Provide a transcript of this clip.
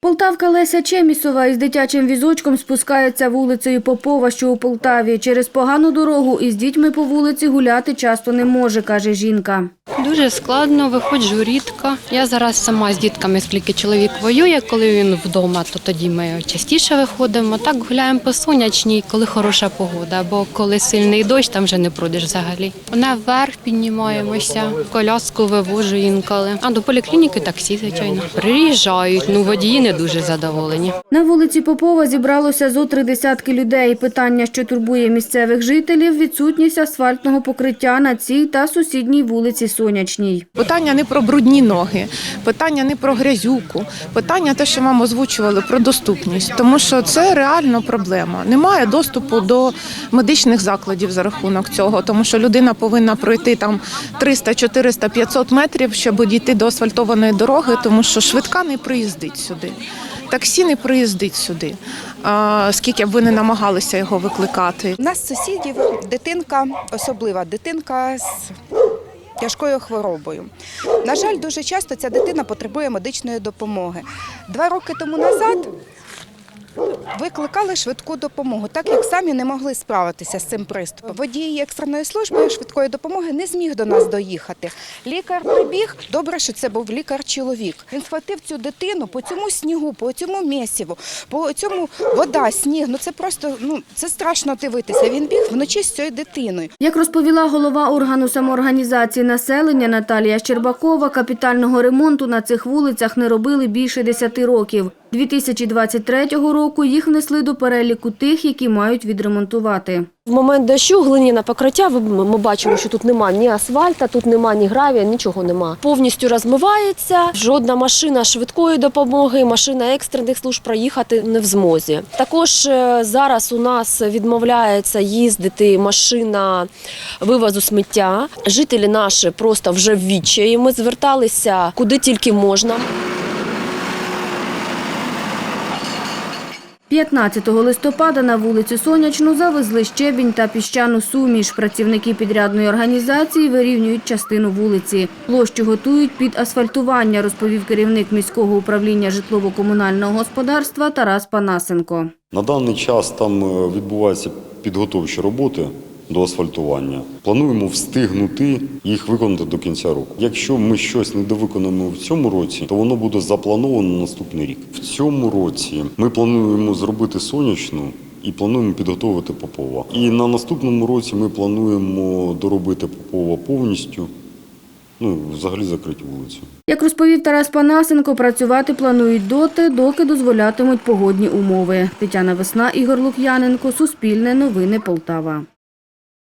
Полтавка Леся Чемісова із дитячим візочком спускається вулицею Попова, що у Полтаві. Через погану дорогу із дітьми по вулиці гуляти часто не може, каже жінка. Дуже складно, виходжу рідко. Я зараз сама з дітками, скільки чоловік воює, коли він вдома, то тоді ми частіше виходимо. Так гуляємо по сонячній, коли хороша погода, бо коли сильний дощ, там вже не пройдеш взагалі. Наверх піднімаємося, коляску вивожу інколи. А до поліклініки таксі, звичайно. Приїжджають, ну водії не дуже задоволені. На вулиці Попова зібралося зо три десятки людей. Питання, що турбує місцевих жителів – відсутність асфальтного покриття на цій та сусідній вулиці Сонячній. Питання не про брудні ноги, питання не про грязюку, питання те, що вам озвучували про доступність, тому що це реально проблема. Немає доступу до медичних закладів за рахунок цього, тому що людина повинна пройти там 300, 400, 500 метрів, щоб дійти до асфальтованої дороги, тому що швидка не приїздить сюди. Таксі не приїздить сюди, скільки б ви не намагалися його викликати. У нас сусідів дитинка, особлива дитинка з тяжкою хворобою. На жаль, дуже часто ця дитина потребує медичної допомоги. Два роки тому назад викликали швидку допомогу, так як самі не могли справитися з цим приступом. Водій екстреної служби швидкої допомоги не зміг до нас доїхати. Лікар прибіг. Добре, що це був лікар-чоловік. Він схватив цю дитину по цьому снігу, по цьому місіву, по цьому вода, сніг. Ну це просто ну це страшно дивитися. Він біг вночі з цією дитиною. Як розповіла голова органу самоорганізації населення Наталія Щербакова, капітального ремонту на цих вулицях не робили більше 10 років. 2023 року їх внесли до переліку тих, які мають відремонтувати. В момент дощу глиняне покриття, ми бачимо, що тут нема ні асфальта, тут нема ні гравія, нічого нема. Повністю розмивається. Жодна машина швидкої допомоги, машина екстрених служб проїхати не в змозі. Також е, зараз у нас відмовляється їздити машина вивозу сміття. Жителі наші просто вже в відчаї. Ми зверталися куди тільки можна. 15 листопада на вулицю Сонячну завезли щебінь та піщану суміш. Працівники підрядної організації вирівнюють частину вулиці. Площу готують під асфальтування, розповів керівник міського управління житлово-комунального господарства Тарас Панасенко. На даний час там е, відбуваються підготовчі роботи до асфальтування. Плануємо встигнути їх виконати до кінця року. Якщо ми щось не довиконаємо в цьому році, то воно буде заплановано на наступний рік. В цьому році ми плануємо зробити сонячну. І плануємо підготовити Попова. І на наступному році ми плануємо доробити Попова повністю, ну взагалі закрити вулицю. Як розповів Тарас Панасенко, працювати планують доти, доки дозволятимуть погодні умови. Тетяна Весна, Ігор Лук'яненко, Суспільне новини Полтава.